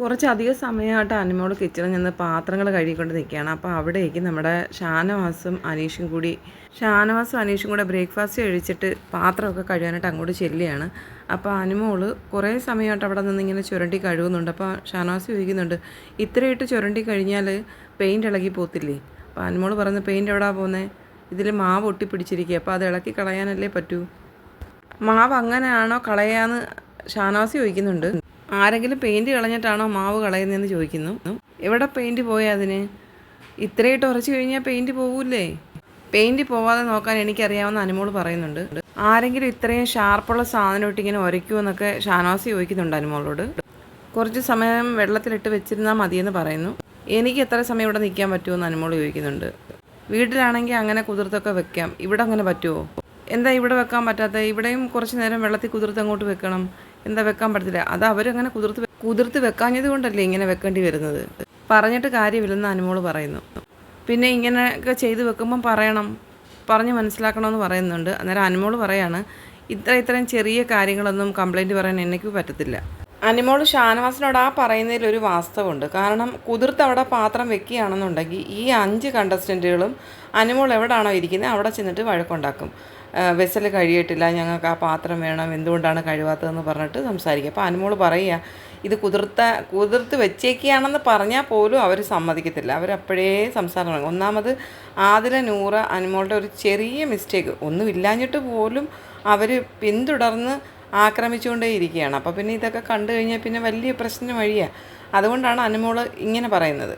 കുറച്ചധികം സമയമായിട്ട് അനിമോൾ കിച്ചണിൽ നിന്ന് പാത്രങ്ങൾ കഴുകിക്കൊണ്ട് നിൽക്കുകയാണ്. അപ്പോൾ അവിടേക്ക് നമ്മുടെ ഷാനവാസും അനീഷും കൂടി ഷാനവാസും അനീഷും കൂടെ ബ്രേക്ക്ഫാസ്റ്റ് കഴിച്ചിട്ട് പാത്രമൊക്കെ കഴുകാനായിട്ട് അങ്ങോട്ട് ചെല്ലുകയാണ്. അപ്പോൾ അനിമോൾ കുറേ സമയമായിട്ട് അവിടെ നിന്ന് ഇങ്ങനെ ചുരണ്ടി കഴുകുന്നുണ്ട്. അപ്പോൾ ഷാനവാസ് ചോദിക്കുന്നുണ്ട് ഇത്രയിട്ട് ചുരണ്ടി കഴിഞ്ഞാൽ പെയിന്റ് ഇളകി പോത്തില്ലേ? അപ്പോൾ അനിമോൾ പറയുന്നത് പെയിന്റ് എവിടെ പോകുന്നത് ഇതിൽ മാവ് ഒട്ടിപ്പിടിച്ചിരിക്കുക. അപ്പോൾ അത് ഇളക്കി കളയാനല്ലേ പറ്റൂ? മാവ് അങ്ങനെയാണോ കളയാന്ന്? ഷാനവാസി ചോദിക്കുന്നുണ്ട്. ആരെങ്കിലും പെയിന്റ് കളഞ്ഞിട്ടാണോ മാവ് കളയുന്നതെന്ന് ചോദിക്കുന്നു. എവിടെ പെയിന്റ് പോയാൽ അതിന്? ഇത്രയിട്ട് ഉറച്ചു കഴിഞ്ഞാൽ പെയിന്റ് പോവില്ലേ? പെയിന്റ് പോവാതെ നോക്കാൻ എനിക്കറിയാവുന്ന അനുമോൾ പറയുന്നുണ്ട്. ആരെങ്കിലും ഇത്രയും ഷാർപ്പുള്ള സാധനം ഇട്ട് ഇങ്ങനെ ഉരയ്ക്കുമെന്നൊക്കെ ഷാനവാസി ചോദിക്കുന്നുണ്ട് അനുമോളോട്. കുറച്ച് സമയം വെള്ളത്തിലിട്ട് വെച്ചിരുന്നാൽ മതിയെന്ന് പറയുന്നു. എനിക്ക് എത്ര സമയം ഇവിടെ നിൽക്കാൻ പറ്റുമെന്ന് അനുമോൾ ചോദിക്കുന്നുണ്ട്. വീട്ടിലാണെങ്കിൽ അങ്ങനെ കുതിർത്തൊക്കെ വെക്കാം. ഇവിടെ അങ്ങനെ പറ്റുമോ എന്താ ഇവിടെ വെക്കാൻ പറ്റാത്ത? ഇവിടെയും കുറച്ച് നേരം വെള്ളത്തിൽ കുതിർത്ത് അങ്ങോട്ട് വെക്കണം. എന്താ വെക്കാൻ പറ്റത്തില്ല. അത് അവരങ്ങനെ കുതിർത്ത് കുതിർത്ത് വെക്കാഞ്ഞത് കൊണ്ടല്ലേ ഇങ്ങനെ വെക്കേണ്ടി വരുന്നത്. പറഞ്ഞിട്ട് കാര്യമില്ലെന്ന് അനുമോൾ പറയുന്നു. പിന്നെ ഇങ്ങനെയൊക്കെ ചെയ്ത് വെക്കുമ്പം പറയണം. പറഞ്ഞ് മനസ്സിലാക്കണമെന്ന് പറയുന്നുണ്ട്. അന്നേരം അനുമോൾ പറയാണ് ഇത്ര ഇത്രയും ചെറിയ കാര്യങ്ങളൊന്നും കംപ്ലൈന്റ് പറയാൻ എനിക്ക് പറ്റത്തില്ല. അനിമോൾ ഷാനവാസിനോട് ആ പറയുന്നതിൽ ഒരു വാസ്തവമുണ്ട് കാരണം കുതിർത്ത് അവിടെ പാത്രം വെക്കുകയാണെന്നുണ്ടെങ്കിൽ ഈ അഞ്ച് കണ്ടസ്റ്റന്റുകളും അനിമോൾ എവിടാണോ ഇരിക്കുന്നത് അവിടെ ചെന്നിട്ട് വഴക്കുണ്ടാക്കും. വെസൽ കഴിയിട്ടില്ല ഞങ്ങൾക്ക് ആ പാത്രം വേണം എന്തുകൊണ്ടാണ് കഴിവാത്തതെന്ന് പറഞ്ഞിട്ട് സംസാരിക്കുക. അപ്പോൾ അനുമോൾ പറയുക ഇത് കുതിർത്ത കുതിർത്ത് വെച്ചേക്കുകയാണെന്ന് പറഞ്ഞാൽ പോലും അവർ സമ്മതിക്കത്തില്ല. അവരപ്പോഴേ സംസാരം തുടങ്ങും. ഒന്നാമത് ആദില നൂറ അനുമോളുടെ ഒരു ചെറിയ മിസ്റ്റേക്ക് ഒന്നും ഇല്ലാഞ്ഞിട്ട് പോലും അവർ പിന്തുടർന്ന് ആക്രമിച്ചുകൊണ്ടേ ഇരിക്കുകയാണ്. അപ്പോൾ പിന്നെ ഇതൊക്കെ കണ്ടു കഴിഞ്ഞാൽ പിന്നെ വലിയ പ്രശ്നം വഴിയാണ് അതുകൊണ്ടാണ് അനുമോൾ ഇങ്ങനെ പറയുന്നത്.